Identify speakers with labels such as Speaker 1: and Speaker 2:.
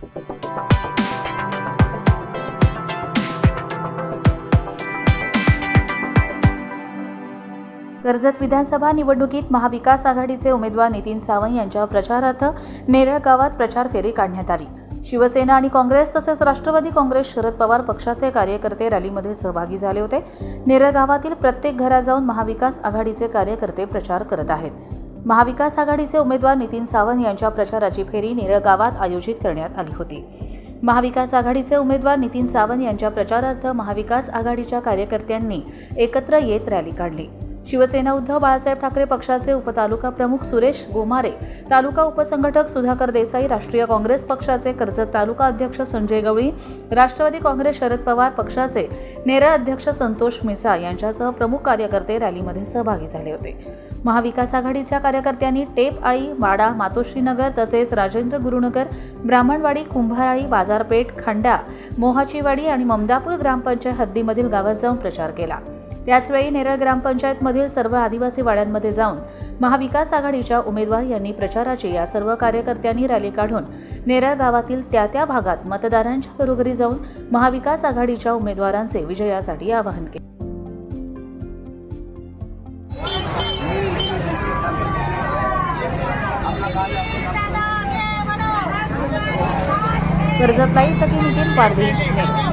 Speaker 1: कर्जत विधानसभा निवडणुकीत महाविकास आघाडीचे उमेदवार नितीन सावंत यांच्या प्रचारार्थ नेरळ गावात प्रचार फेरी काढण्यात आली. शिवसेना आणि काँग्रेस तसेच राष्ट्रवादी काँग्रेस शरद पवार पक्षाचे कार्यकर्ते रॅलीमध्ये सहभागी झाले होते. नेरळ गावातील प्रत्येक घरात जाऊन महाविकास आघाडीचे कार्यकर्ते प्रचार करत आहेत. महाविकास आघाडीचे उमेदवार नितीन सावंत यांच्या प्रचाराची फेरी नेरळ गावात आयोजित करण्यात आली होती. महाविकास आघाडीचे उमेदवार नितीन सावंत यांच्या प्रचारार्थ महाविकास आघाडीच्या कार्यकर्त्यांनी एकत्र येत रॅली काढली. शिवसेना उद्धव बाळासाहेब ठाकरे पक्षाचे उपतालुका प्रमुख सुरेश गोमारे तालुका उपसंघटक सुधाकर देसाई राष्ट्रीय काँग्रेस पक्षाचे कर्जत तालुका अध्यक्ष संजय गवळी राष्ट्रवादी काँग्रेस शरद पवार पक्षाचे नेरळ अध्यक्ष संतोष मिसाळ यांच्यासह प्रमुख कार्यकर्ते रॅलीमध्ये सहभागी झाले होते. महाविकास आघाडीच्या कार्यकर्त्यांनी टेप आळी वाडा मातोश्रीनगर तसेच राजेंद्र गुरुनगर ब्राह्मणवाडी कुंभाराळी बाजारपेठ खंडा मोहाचीवाडी आणि ममदापूर ग्रामपंचायत हद्दीमधील गावात जाऊन प्रचार केला. त्याचवेळी नेरळ ग्रामपंचायतमधील सर्व आदिवासी वाड्यांमध्ये जाऊन महाविकास आघाडीच्या उमेदवार यांनी प्रचाराची या सर्व कार्यकर्त्यांनी रॅली काढून नेरळ गावातील त्या त्या भागात मतदारांच्या घरोघरी जाऊन महाविकास आघाडीच्या उमेदवारांचे विजयासाठी आवाहन केले. कर्जत लाईव्हसाठी नितीन पारधी नेरळ.